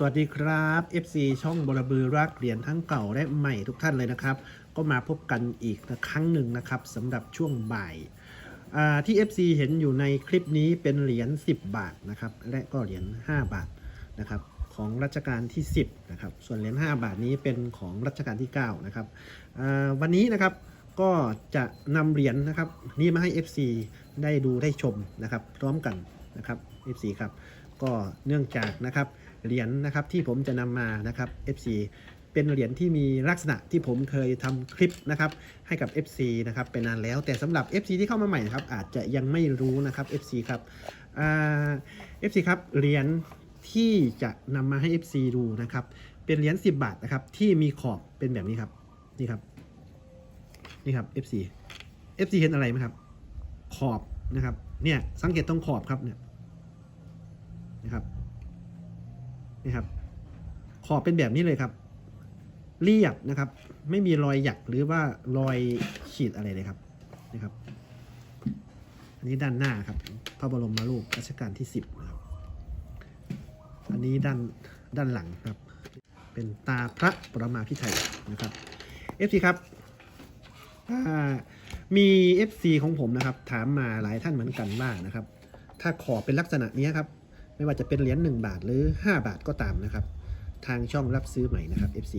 สวัสดีครับ FC ช่องบรบือรักเหรียญทั้งเก่าและใหม่ทุกท่านเลยนะครับ ก็มาพบกันอีกครั้งหนึ่งนะครับสำหรับช่วงบ่ายอ่าที่ FC เห็นอยู่ในคลิปนี้เป็นเหรียญ10 บาทนะครับ และก็เหรียญ5บาทนะครับของรัชกาลที่ 10นะครับส่วนเหรียญ5บาทนี้เป็นของรัชกาลที่9นะครับอ่าวันนี้นะครับก็จะนำเหรียญนะครับนี้มาให้ FC ได้ดูได้ชมนะครับ พร้อมกันนะครับ FC ครับก็เนื่องจากนะครับ เหรียญนะครับที่ผมจะนำมานะครับ FC เป็นเหรียญที่มีลักษณะที่ผมเคยทำคลิปนะครับให้กับ FC นะครับเป็นนานแล้วแต่สำหรับ FC ที่เข้ามาใหม่นะครับอาจจะยังไม่รู้นะครับ FC ครับอ่า FC ครับเหรียญที่จะนำมาให้ FC ดูนะครับเป็นเหรียญ10 บาทนะครับที่มีขอบเป็นแบบนี้ครับนี่ครับนี่ครับ FC FC เห็นอะไรไหมครับ ขอบนะครับเนี่ยสังเกตตรงขอบครับเนี่ยนะครับ นี่ครับ ขอบเป็นแบบนี้เลยครับ เรียบนะครับ ไม่มีรอยหยักหรือว่ารอยขีดอะไรเลยครับนะครับ อันนี้ด้านหน้าครับ พระบรมรูปรัชกาลที่สิบนะครับอันนี้ด้านด้านหลังครับ เป็นตาพระปรมาภิไธยนะครับ FC ครับมี FC ของผมนะครับ ถามมาหลายท่านเหมือนกันว่านะครับ ถ้าขอบเป็นลักษณะนี้ครับ ไม่ว่าจะเป็นเหรียญ1บาทหรือ 5 บาทก็ตามนะครับ ทางช่องรับซื้อใหม่นะครับ FC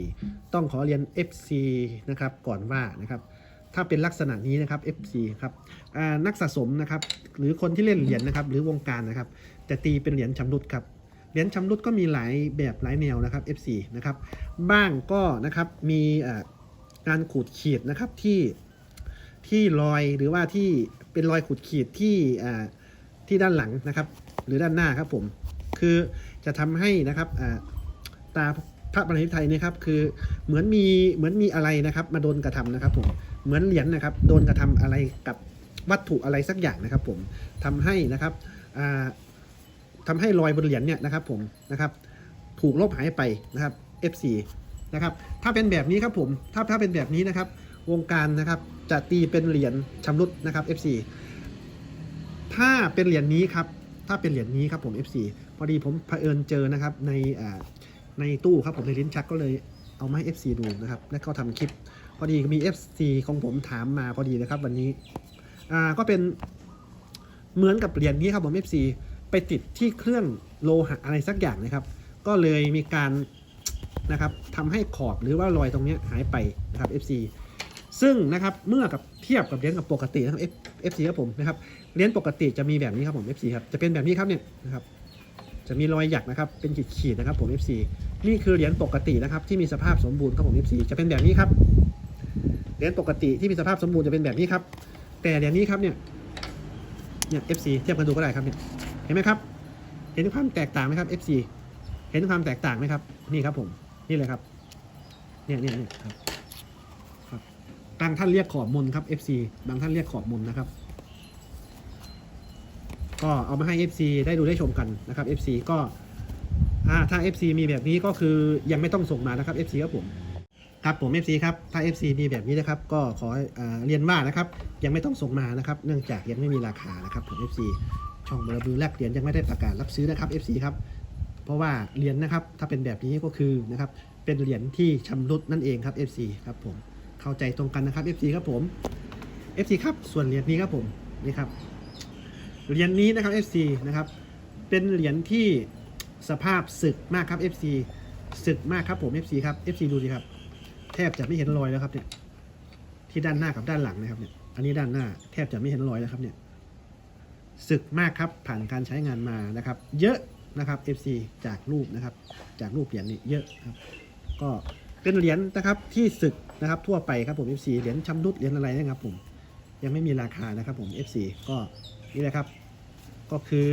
ต้องขอเรียน FC นะครับก่อนว่านะครับถ้าเป็นลักษณะนี้นะครับ FC ครับนักสะสมนะครับหรือคนที่เล่นเหรียญนะครับหรือวงการนะครับแต่ตีเป็นเหรียญชำรุดครับเหรียญชำรุดก็มีหลายแบบหลายแนวนะครับ FC นะครับบ้างก็นะครับมีการขูดขีดนะครับที่ที่รอยหรือว่าที่เป็นรอยขูดขีดที่ที่ด้านหลังนะครับ หรือด้านหน้าครับผม คือจะทำให้นะครับตาพระบรมไทยเนี่ยครับคือเหมือนมีเหมือนมีอะไรนะครับ มาโดนกระทำนะครับผมเหมือนเหรียญนะครับ โดนกระทำอะไรกับวัตถุอะไรสักอย่างนะครับ ผมทำให้นะครับอ่าทำให้รอยบนเหรียญเนี่ยนะครับ ผมนะครับถูกลบหายไปนะครับ F4 นะครับถ้าเป็นแบบนี้ครับผมถ้าถ้าเป็นแบบนี้นะครับ วงการนะครับจะตีเป็นเหรียญชำรุดนะครับ F4 ถ้าเป็นเหรียญนี้ครับ ถ้าเป็นเหรียญนี้ครับผม FC พอดีผมเผอิญเจอนะครับในในตู้ครับผมในลิ้นชักก็เลยเอามาให้ FC ดูนะครับและก็ทำคลิป พอดีมี FC ของผมถามมาพอดีนะครับวันนี้อ่าก็เป็นเหมือนกับเหรียญนี้ครับผม FC ไปติดที่เครื่องโลหะอะไรสักอย่างนะครับ ก็เลยมีการนะครับทำให้ขอบหรือว่ารอยตรงนี้หายไปนะครับ FC ซึ่งนะครับเมื่อกับเทียบกับเหรียญกับปกตินะครับ F FC ครับผมนะครับเหรียญปกติจะมีแบบนี้ครับผม FC ครับจะเป็นแบบนี้ครับเนี่ยนะครับจะมีรอยหยักนะครับเป็นขีดๆนะครับผม FC นี่คือเหรียญปกตินะครับที่มีสภาพสมบูรณ์ครับผม FC จะเป็นแบบนี้ครับเหรียญปกติที่มีสภาพสมบูรณ์จะเป็นแบบนี้ครับ แต่เหรียญนี้ครับเนี่ยเนี่ย FC เทียบกันดูก็ได้ครับเนี่ยเห็นไหมครับ เห็นความแตกต่างไหมครับ FC เห็นความแตกต่างไหมครับ นี่ครับผม นี่เลยครับ เนี่ยเนี่ยเนี่ยครับ บางท่านเรียกขอบมนครับ FC บางท่านเรียกขอบมนนะครับ ก็เอามาให้ FC ได้ดูได้ชมกันนะครับ FC ก็ถ้า FC มีแบบนี้ก็คือยังไม่ต้องส่งมานะครับ FC ครับผมครับผม FC ครับถ้า FC มีแบบนี้นะครับ ก็ขออเรียนว่านะครับ ยังไม่ต้องส่งมานะครับ เนื่องจากยังไม่มีราคานะครับผม FC ช่องบรบือแลกเหรียญยังไม่ได้ประกาศรับซื้อนะครับ FC ครับเพราะว่าเหรียญนะครับถ้าเป็นแบบนี้ก็คือนะครับเป็นเหรียญที่ชำรุดนั่นเองครับ FC ครับผม เข้าใจตรงกันนะครับ FC ครับผม FC ครับส่วนเหรียญนี้ครับผมนี่ครับเหรียญนี้นะครับ FC นะครับเป็นเหรียญที่สภาพสึกมากครับ FC สึกมากครับผม FC ครับ FC ดูดิครับ แทบจะไม่เห็นรอยแล้วครับเนี่ยที่ด้านหน้ากับด้านหลังนะครับเนี่ยอันนี้ด้านหน้าแทบจะไม่เห็นรอยแล้วครับเนี่ยสึกมากครับผ่านการใช้งานมานะครับ เยอะนะครับ FC จากรูปนะครับ จากรูปเหรียญนี่เยอะครับ ก็ เป็นเหรียญนะครับที่สึกนะครับทั่วไปครับผม FC เหรียญชำรุดเหรียญอะไรนะครับผมยังไม่มีราคานะครับผม F4 ก็นี่แหละครับ ก็คือ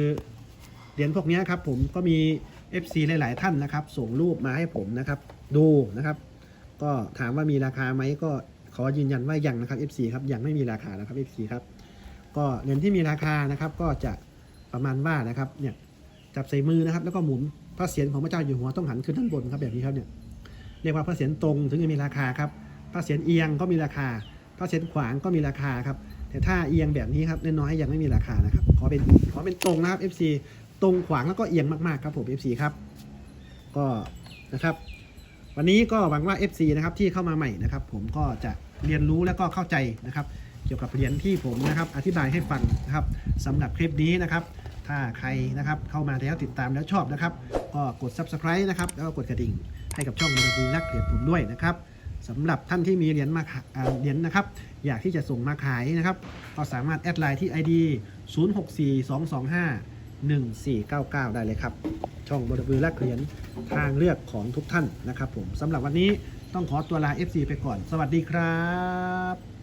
เหรียญพวกนี้ครับผมก็มี FC หลาย ๆ ท่านนะครับ ส่งรูปมาให้ผมนะครับ ดูนะครับ ก็ถามว่ามีราคาไหมก็ขอยืนยันว่ายังนะครับ FC ครับยังไม่มีราคานะครับ FC ครับก็เหรียญที่มีราคานะครับ ก็จะประมาณว่านะครับเนี่ยจับใส่มือนะครับ แล้วก็หมุนพระเศียรของพระเจ้าอยู่หัวต้องหันขึ้นด้านบนครับแบบนี้ครับเนี่ย เรียกว่าพระเศียรตรงถึงจะมีราคาครับพระเศียรเอียงก็มีราคา พระเศียรขวางก็มีราคาครับแต่ถ้าเอียงแบบนี้ครับน้อยๆยังไม่มีราคานะครับขอเป็นขอเป็นตรงนะครับ FC ตรงขวางแล้วก็เอียงมากๆครับผม FC ครับก็นะครับ วันนี้ก็หวังว่า FC นะครับที่เข้ามาใหม่นะครับ ผมก็จะเรียนรู้และก็เข้าใจนะครับ เกี่ยวกับเหรียญที่ผมนะครับอธิบายให้ฟังนะครับสำหรับคลิปนี้นะครับ ถ้าใครนะครับเข้ามาแล้วติดตามแล้วชอบนะครับ ก็กด subscribe นะครับแล้วก็กดกระดิ่ง ให้กับช่องมรดีนักเหรียญผมด้วยนะครับสำหรับท่านที่มีเหรียญมาขาอ่าเหรียญนะครับ อยากที่จะส่งมาขายนะครับ ก็สามารถแอดไลน์ที่ ID 0642251499 ได้เลยครับ ช่องบรบือแลกเหรียญทางเลือกของทุกท่านนะครับผมสำหรับวันนี้ต้องขอตัวลา FC ไปก่อน สวัสดีครับ